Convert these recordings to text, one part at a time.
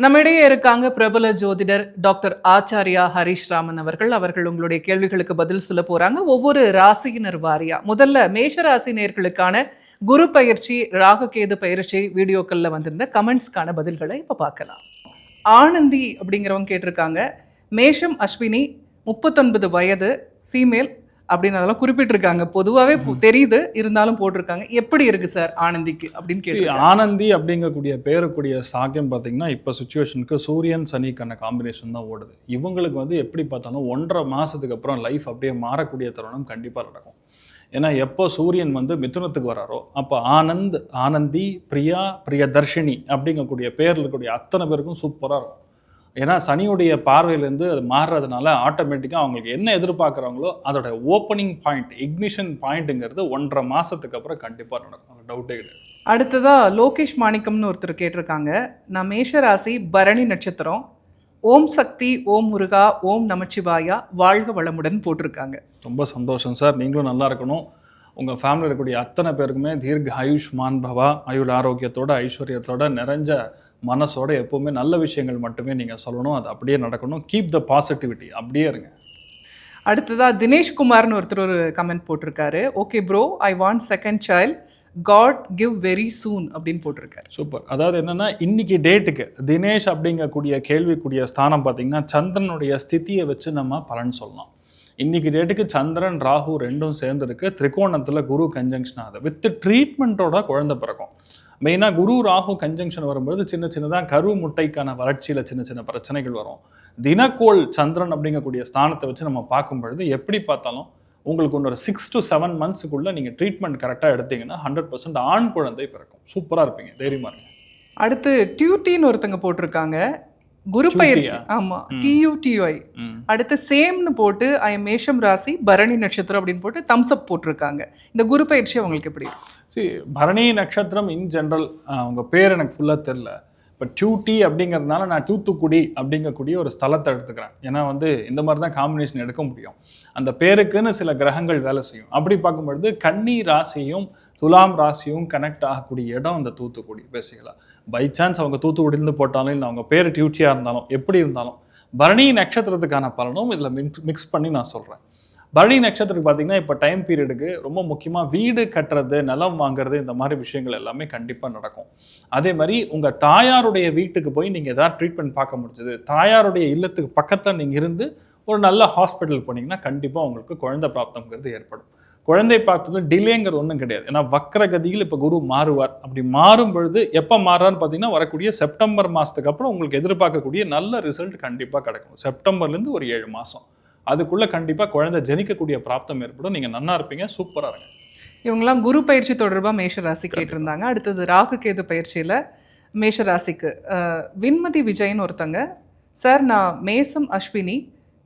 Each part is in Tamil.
நம்மிடையே இருக்காங்க பிரபல ஜோதிடர் டாக்டர் ஆச்சாரியா ஹரிஷ் ராமன் அவர்கள். அவர்கள் உங்களுடைய கேள்விகளுக்கு பதில் சொல்ல போறாங்க. ஒவ்வொரு ராசியினர் வாரியா? முதல்ல மேஷ ராசி நேர்களுக்கான குரு பயிற்சி ராகுகேது பயிற்சி வீடியோக்கள்ல வந்திருந்த கமெண்ட்ஸ்க்கான பதில்களை இப்ப பார்க்கலாம். ஆனந்தி அப்படிங்கிறவங்க கேட்டிருக்காங்க. மேஷம் அஸ்வினி முப்பத்தொன்பது வயது ஃபீமேல் அப்படின்னு அதெல்லாம் குறிப்பிட்டிருக்காங்க பொதுவாகவே தெரியுது. இருந்தாலும் போட்டிருக்காங்க. எப்படி இருக்கு சார் ஆனந்திக்கு அப்படின்னு கேட்டு ஆனந்தி அப்படிங்கக்கூடிய பேருக்கூடிய சாக்கியம் பார்த்தீங்கன்னா இப்போ சுச்சுவேஷனுக்கு சூரியன் சனிக்கான காம்பினேஷன் தான் ஓடுது. இவங்களுக்கு வந்து எப்படி பார்த்தாலும் ஒன்றரை மாதத்துக்கு அப்புறம் லைஃப் அப்படியே மாறக்கூடிய தருணம் கண்டிப்பாக நடக்கும். ஏன்னா எப்போ சூரியன் வந்து மிதுனத்துக்கு வராரோ அப்போ ஆனந்த் ஆனந்தி பிரியா பிரியதர்ஷினி அப்படிங்கக்கூடிய பேரில் இருக்கக்கூடிய அத்தனை பேருக்கும் சூப்பராக இருக்கும். ஏன்னா சனியுடைய பார்வையிலேருந்து அது மாறுறதுனால ஆட்டோமேட்டிக்காக அவங்களுக்கு என்ன எதிர்பார்க்குறாங்களோ அதோட ஓப்பனிங் பாயிண்ட் இக்னிஷன் பாயிண்ட்டுங்கிறது ஒன்றரை மாதத்துக்கு அப்புறம் கண்டிப்பாக நடக்கும். டவுட்டே கிடையாது. அடுத்ததா லோகேஷ் மாணிக்கம்னு ஒருத்தர் கேட்டிருக்காங்க. நான் மேஷ ராசி பரணி நட்சத்திரம். ஓம் சக்தி ஓம் முருகா ஓம் நமச்சிவாயா வாழ்க வளமுடன் போட்டிருக்காங்க. ரொம்ப சந்தோஷம் சார். நீங்களும் நல்லா இருக்கணும். உங்கள் ஃபேமிலியில் இருக்கக்கூடிய அத்தனை பேருக்குமே தீர்க்க ஆயுஷ்மான் பவா ஆயுள் ஆரோக்கியத்தோட ஐஸ்வர்யத்தோட நிறைஞ்ச மனசோட எப்போவுமே நல்ல விஷயங்கள் மட்டுமே நீங்கள் சொல்லணும். அது அப்படியே நடக்கணும். கீப் த பாசிட்டிவிட்டி அப்படியே இருங்க. அடுத்ததா தினேஷ் குமார்னு ஒருத்தர் ஒரு கமெண்ட் போட்டிருக்காரு. Okay bro I want second child God give very soon அப்படின்னு போட்டிருக்காரு. சூப்பர் அதாவது என்னன்னா இன்னைக்கு டேட்டுக்கு தினேஷ் அப்படிங்கக்கூடிய கேள்விக்குரிய ஸ்தானம் பார்த்தீங்கன்னா சந்திரனுடைய ஸ்திதியை வச்சு நம்ம பலன் சொல்லலாம். இன்னைக்கு டேட்டுக்கு சந்திரன் ராகு ரெண்டும் சேர்ந்துருக்கு. திரிகோணத்தில் குரு கன்ஜங்ஷன் ஆகுது. வித் ட்ரீட்மெண்ட்டோட குழந்தை பிறக்கும். மெயினாக குரு ராகு கன்ஜங்ஷன் வரும்போது சின்ன சின்னதாக கரு முட்டைக்கான வளர்ச்சியில் சின்ன சின்ன பிரச்சனைகள் வரும். தினக்கோள் சந்திரன் அப்படிங்கக்கூடிய ஸ்தானத்தை வச்சு நம்ம பார்க்கும் பொழுது எப்படி பார்த்தாலும் உங்களுக்கு இன்னொரு சிக்ஸ் டு செவன் மந்த்ஸுக்குள்ளே நீங்கள் ட்ரீட்மெண்ட் கரெக்டாக எடுத்தீங்கன்னா ஹண்ட்ரட் பர்சன்ட் ஆண் குழந்தை பிறக்கும். சூப்பராக இருப்பீங்க. தைரியமாக இருங்க. அடுத்து டியூட்டின்னு ஒருத்தங்க போட்டிருக்காங்க. குரு பயிற்சி? ஆமா. டியூடிஒய் அடுத்து சேம்னு போட்டு ஐ மேஷம் ராசி பரணி நட்சத்திரம் அப்படின்னு போட்டு தம்ஸ் அப் போட்டிருக்காங்க. இந்த குரு பயிற்சி அவங்களுக்கு எப்படி சரி பரணி நட்சத்திரம் இன் ஜென்ரல் உங்க பேர் எனக்கு ஃபுல்லாக தெரில இப்போ டியூட்டி அப்படிங்கிறதுனால நான் தூத்துக்குடி அப்படிங்கக்கூடிய ஒரு ஸ்தலத்தை எடுத்துக்கிறேன். ஏன்னா வந்து இந்த மாதிரி தான் காம்பினேஷன் எடுக்க முடியும். அந்த பேருக்குன்னு சில கிரகங்கள் வேலை செய்யும். அப்படி பார்க்கும்பொழுது கன்னி ராசியும் துலாம் ராசியும் கனெக்ட் ஆகக்கூடிய இடம் அந்த தூத்துக்குடி பேசிக்கலாம் பை சான்ஸ் அவங்க தூத்துக்குடியிலேருந்து போட்டாலும் இல்லை அவங்க பேர் டியூட்டியாக இருந்தாலும் எப்படி இருந்தாலும் பரணி நட்சத்திரத்துக்கான பலனும் இதில் மிக்ஸ் மிக்ஸ் பண்ணி நான் சொல்கிறேன் பரணி நட்சத்திரத்துக்கு பார்த்தீங்கன்னா இப்போ டைம் பீரியடுக்கு ரொம்ப முக்கியமாக வீடு கட்டுறது நிலம் வாங்குறது இந்த மாதிரி விஷயங்கள் எல்லாமே கண்டிப்பாக நடக்கும். அதே மாதிரி உங்கள் தாயாருடைய வீட்டுக்கு போய் நீங்கள் எதாவது ட்ரீட்மெண்ட் பார்க்க முடிஞ்சது தாயாருடைய இல்லத்துக்கு பக்கத்தில் நீங்கள் இருந்து ஒரு நல்ல ஹாஸ்பிட்டல் போனீங்கன்னா கண்டிப்பாக உங்களுக்கு குழந்தை பிராப்தங்கிறது ஏற்படும். குழந்தை பார்த்தது டிலேங்கிறது ஒன்றும் கிடையாது. ஏன்னா வக்ரகதியில் இப்போ குரு மாறுவார். அப்படி மாறும் பொழுது எப்போ மாறுறான்னு பார்த்தீங்கன்னா வரக்கூடிய செப்டம்பர் மாதத்துக்கு அப்புறம் உங்களுக்கு எதிர்பார்க்கக்கூடிய நல்ல ரிசல்ட் கண்டிப்பாக கிடைக்கும். செப்டம்பர்லேருந்து ஒரு ஏழு மாதம் அதுக்குள்ளே கண்டிப்பாக குழந்தை ஜனிக்கக்கூடிய பிராப்தம் ஏற்படும். நீங்கள் நன்னா இருப்பீங்க சூப்பராக இருங்க. இவங்கெல்லாம் குரு பயிற்சி தொடர்பா மேஷ ராசி கேட்டிருந்தாங்க. அடுத்தது ராகு கேது பயிற்சியில மேஷ ராசிக்கு. அஹ், விண்மதி விஜய்னு ஒருத்தங்க. சார் நான் மேசம் அஸ்வினி.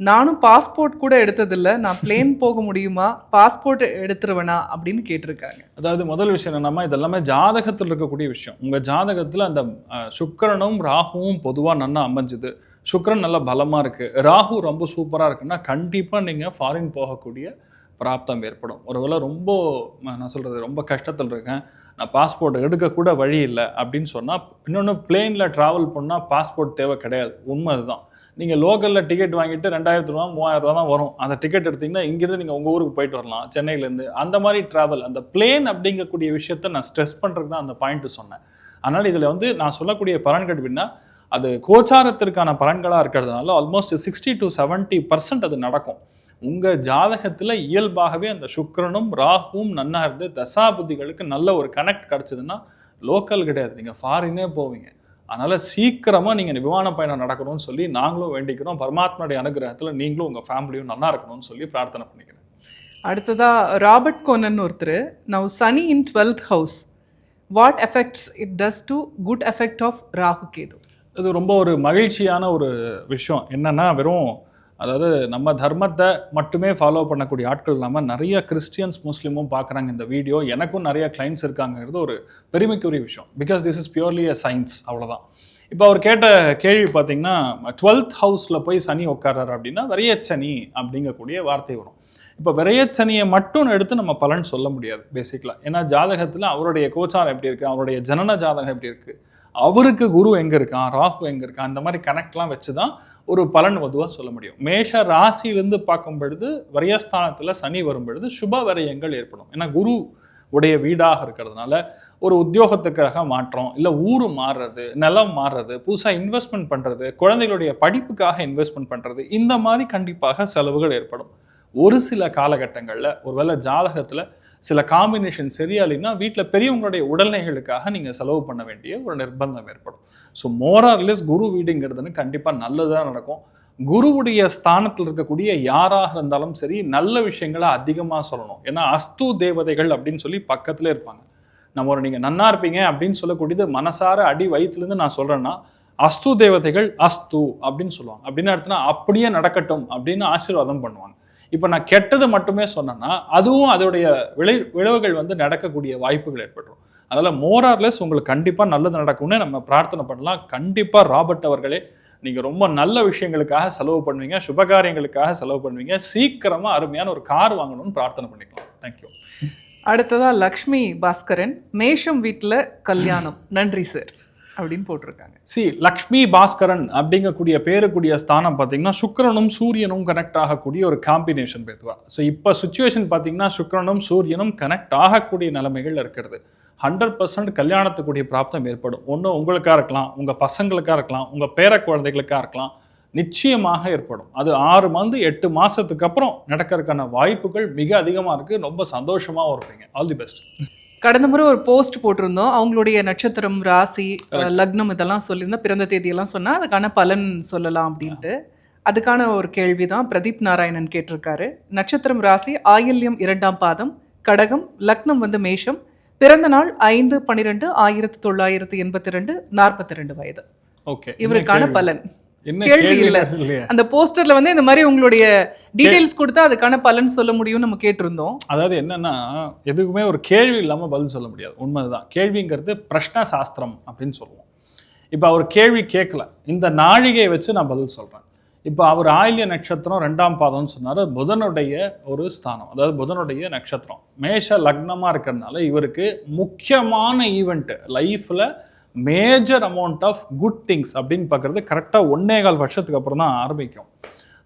நானும் பாஸ்போர்ட் கூட எடுத்ததில்ல. நான் பிளேன் போக முடியுமா? பாஸ்போர்ட் எடுத்துருவேனா? அப்படின்னு கேட்டிருக்காங்க. அதாவது முதல் விஷயம் என்னன்னா இதெல்லாமே ஜாதகத்தில் இருக்கக்கூடிய விஷயம். உங்கள் ஜாதகத்தில் அந்த சுக்கரனும் ராகுவும் பொதுவாக நல்லா அமைஞ்சுது. சுக்கரன் நல்லா பலமாக இருக்குது ராகு ரொம்ப சூப்பராக இருக்குன்னா கண்டிப்பாக நீங்கள் ஃபாரின் போகக்கூடிய பிராப்தம் ஏற்படும். ஒருவேளை ரொம்ப நான் சொல்கிறது ரொம்ப கஷ்டத்தில் இருக்கேன். நான் பாஸ்போர்ட் எடுக்கக்கூட வழி இல்லை அப்படின்னு சொன்னால் இன்னொன்று பிளேனில் ட்ராவல் பண்ணால் பாஸ்போர்ட் தேவை கிடையாது. உண்மை அதுதான் நீங்கள் லோக்கலில் டிக்கெட் வாங்கிட்டு ரெண்டாயிரத்து ரூபா மூவாயிரம் ரூபா தான் வரும். அந்த டிக்கெட் எடுத்தீங்கன்னா இங்கேருந்து நீங்கள் உங்கள் ஊருக்கு போயிட்டு வரலாம். சென்னையிலேருந்து. அந்த மாதிரி ட்ராவல் அந்த பிளேன் அப்படிங்கக்கூடிய விஷயத்த நான் ஸ்ட்ரெஸ் பண்ணுறதுக்கு தான் அந்த பாயிண்ட்டு சொன்னேன். அதனால் இதில் வந்து நான் சொல்லக்கூடிய பலன்கள் எப்படின்னா அது கோச்சாரத்திற்கான பலன்களாக இருக்கிறதுனால almost sixty to seventy percent அது நடக்கும். உங்கள் ஜாதகத்தில் இயல்பாகவே அந்த சுக்கரனும் ராகுவும் நன்னா இருந்து தசாபுத்திகளுக்கு நல்ல ஒரு கனெக்ட் கிடச்சிதுன்னா லோக்கல் கிடையாது. நீங்கள் ஃபாரினே போவீங்க. அதனால் சீக்கிரமாக நீங்கள் விமான பயணம் நடக்கணும்னு சொல்லி நாங்களும் வேண்டிக்கிறோம். பரமாத்மனுடைய அனுகிரகத்தில் நீங்களும் உங்கள் ஃபேமிலியும் நல்லா இருக்கணும்னு சொல்லி பிரார்த்தனை பண்ணிக்கிறேன். அடுத்ததா ராபர்ட் கோனன் ஒருத்தர். Now Shani in twelfth house what effects it does do good effect of Rahu Ketu இது ரொம்ப ஒரு மகிழ்ச்சியான ஒரு விஷயம். என்னன்னா வெறும் அதாவது நம்ம தர்மத்தை மட்டுமே ஃபாலோ பண்ணக்கூடிய ஆட்கள் இல்லாமல் நிறைய கிறிஸ்டியன்ஸ் முஸ்லீமும் பார்க்குறாங்க இந்த வீடியோ எனக்கும் நிறைய கிளைண்ட்ஸ் இருக்காங்கிறது ஒரு பெருமைக்குரிய விஷயம். Because this is purely a science அவ்வளோதான் இப்போ அவர் கேட்ட கேள்வி பார்த்தீங்கன்னா டுவெல்த் ஹவுஸில் போய் சனி உட்காராரு அப்படின்னா விரையச்சனி அப்படிங்கக்கூடிய வார்த்தை வரும். இப்போ விரையச்சனியை மட்டும் எடுத்து நம்ம பலன் சொல்ல முடியாது பேசிக்கலாக ஏன்னா ஜாதகத்தில் அவருடைய கோச்சாரம் எப்படி இருக்குது அவருடைய ஜனன ஜாதகம் எப்படி இருக்குது அவருக்கு குரு எங்கே இருக்கான் ராகு எங்கே இருக்கான் அந்த மாதிரி கனெக்ட்லாம் வச்சு தான் ஒரு பலன் பொதுவாக சொல்ல முடியும். மேஷ ராசியிலிருந்து பார்க்கும் பொழுது வரியஸ்தானத்தில் சனி வரும் பொழுது சுப விரயங்கள் ஏற்படும். ஏன்னா குரு உடைய வீடாக இருக்கிறதுனால ஒரு உத்தியோகத்துக்காக மாற்றம் இல்லை ஊர் மாறுறது நிலம் மாறுறது புதுசாக இன்வெஸ்ட்மெண்ட் பண்ணுறது குழந்தைகளுடைய படிப்புக்காக இன்வெஸ்ட்மெண்ட் பண்ணுறது இந்த மாதிரி கண்டிப்பாக செலவுகள் ஏற்படும். ஒரு சில காலகட்டங்களில் ஒருவேளை ஜாதகத்தில் சில காம்பினேஷன் சரியாலின்னா இல்லைன்னா வீட்டில் பெரியவங்களுடைய உடல்நிலைகளுக்காக நீங்கள் செலவு பண்ண வேண்டிய ஒரு நிர்பந்தம் ஏற்படும். ஸோ மோரார்லெஸ் குரு வீடுங்கிறதுன்னு கண்டிப்பாக நல்லதாக நடக்கும். குருவுடைய ஸ்தானத்தில் இருக்கக்கூடிய யாராக இருந்தாலும் சரி நல்ல விஷயங்களை அதிகமாக சொல்லணும். ஏன்னா அஸ்து தேவதைகள் அப்படின்னு சொல்லி பக்கத்தில் இருப்பாங்க. நம்ம ஒரு நீங்கள் நன்னா இருப்பீங்க அப்படின்னு சொல்லக்கூடியது மனசார அடி வயிற்றுலேருந்து நான் சொல்கிறேன்னா அஸ்து தேவதைகள் அஸ்து அப்படின்னு சொல்லுவாங்க. அப்படின்னு அடுத்தனா அப்படியே நடக்கட்டும் அப்படின்னு ஆசீர்வாதம் பண்ணுவாங்க. இப்போ நான் கெட்டது மட்டுமே சொன்னேன்னா அதுவும் அதோடைய விளை விளைவுகள் வந்து நடக்கக்கூடிய வாய்ப்புகள் ஏற்பட்டுரும். அதனால் மோரார்லெஸ் உங்களுக்கு கண்டிப்பாக நல்லது நடக்கும்னு நம்ம பிரார்த்தனை பண்ணலாம். கண்டிப்பாக ராபர்ட் அவர்களே நீங்கள் ரொம்ப நல்ல விஷயங்களுக்காக செலவு பண்ணுவீங்க. சுபகாரியங்களுக்காக செலவு பண்ணுவீங்க. சீக்கிரமாக அருமையான ஒரு கார் வாங்கணும்னு பிரார்த்தனை பண்ணிக்கலாம். தேங்க்யூ அடுத்ததா லக்ஷ்மி பாஸ்கரன் மேஷம் வீட்டில் கல்யாணம். நன்றி சார் அப்படின்னு போட்டிருக்காங்க. சி லக்ஷ்மி பாஸ்கரன் அப்படிங்கக்கூடிய பேருக்கூடிய ஸ்தானம் பார்த்தீங்கன்னா சுக்கரனும் சூரியனும் கனெக்ட் ஆகக்கூடிய ஒரு காம்பினேஷன் பேத்துவா ஸோ இப்போ சுச்சுவேஷன் பார்த்தீங்கன்னா சுக்கரனும் சூரியனும் கனெக்ட் ஆகக்கூடிய நிலைமைகள் இருக்கிறது. ஹண்ட்ரட் பர்சன்ட் கல்யாணத்துக்குரிய பிராப்தம் ஏற்படும். ஒன்று உங்களுக்காக இருக்கலாம் உங்கள் பசங்களுக்காக இருக்கலாம் உங்கள் பேர குழந்தைகளுக்காக இருக்கலாம். நிச்சயமாக ஏற்படும். அது ஆறு மந்த் எட்டு மாசத்துக்கு அப்புறம் நடக்கிறதுக்கான வாய்ப்புகள் மிக அதிகமாக இருக்கு. ரொம்ப சந்தோஷமாகவும் இருப்பீங்க. ஆல் தி பெஸ்ட் கடந்த முறை ஒரு போஸ்ட் போட்டிருந்தோம். அவங்களுடைய நட்சத்திரம் ராசி லக்னம் இதெல்லாம் சொல்லியிருந்தா பிறந்த தேதியெல்லாம் சொன்னா அதுக்கான பலன் சொல்லலாம் அப்படின்ட்டு. அதுக்கான ஒரு கேள்வி தான் பிரதீப் நாராயணன் கேட்டிருக்காரு. நட்சத்திரம் ராசி ஆயில்யம் இரண்டாம் பாதம் கடகம் லக்னம் வந்து மேஷம். பிறந்த நாள் ஐந்து பன்னிரெண்டு ஆயிரத்தி தொள்ளாயிரத்தி எண்பத்தி ரெண்டு நாற்பத்தி ரெண்டு வயது. ஓகே இவருக்கான பலன். கேள்வி கேள்வி இல்ல. அந்த போஸ்டர்ல வந்து இந்த மாதிரி உங்களுடைய டீடைல்ஸ் கொடுத்தா அதுக்கான பலன் சொல்ல முடியும்னு நம்ம கேட்டிருந்தோம். அதாவது என்னன்னா எதுக்குமே ஒரு கேள்வி இல்லாமல் பதில் சொல்ல முடியாது. உண்மைதான். கேள்விங்கிறது பிரஷ்ன சாஸ்திரம் அப்படின்னு சொல்லுவோம். இப்போ அவர் கேள்வி கேட்கல. இந்த நாழிகையை வச்சு நான் பதில் சொல்கிறேன் இப்போ அவர் ஆயில்ய நட்சத்திரம் ரெண்டாம் பாதம்னு சொன்னார். புதனுடைய ஒரு ஸ்தானம். அதாவது புதனுடைய நட்சத்திரம். மேஷ லக்னமாக இருக்கிறதுனால இவருக்கு முக்கியமான ஈவெண்ட்டு லைஃப்பில் major amount of good things அப்படின்னு பார்க்குறது கரெக்டாக ஒன்னே கால் வருஷத்துக்கு அப்புறம் தான் ஆரம்பிக்கும்.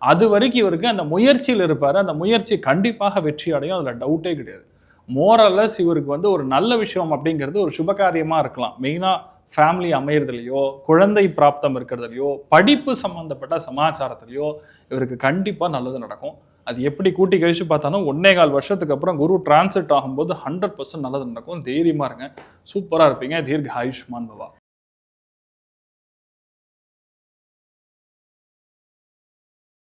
அது வரைக்கும் இவருக்கு அந்த முயற்சியில் இருப்பார். அந்த முயற்சி கண்டிப்பாக வெற்றி அடையும். அதில் டவுட்டே கிடையாது. மோரலஸ் இவருக்கு வந்து ஒரு நல்ல விஷயம் அப்படிங்கிறது ஒரு சுபகாரியமாக இருக்கலாம். மெயினாக ஃபேமிலி அமையிறதுலையோ குழந்தை பிராப்தம் இருக்கிறதுலையோ படிப்பு சம்மந்தப்பட்ட சமாச்சாரத்துலையோ இவருக்கு கண்டிப்பாக நல்லது நடக்கும். அது எப்படி கூட்டி கழிச்சு பார்த்தாலும் ஒன்னே கால் வருஷத்துக்கு அப்புறம் குரு டிரான்சிட் ஆகும்போது ஹண்ட்ரட் பர்சன்ட் நல்லது நடக்கும். தைரியமாக இருங்க. சூப்பராக இருப்பீங்க. தீர்க்க ஆயுஷ்மான் பவா.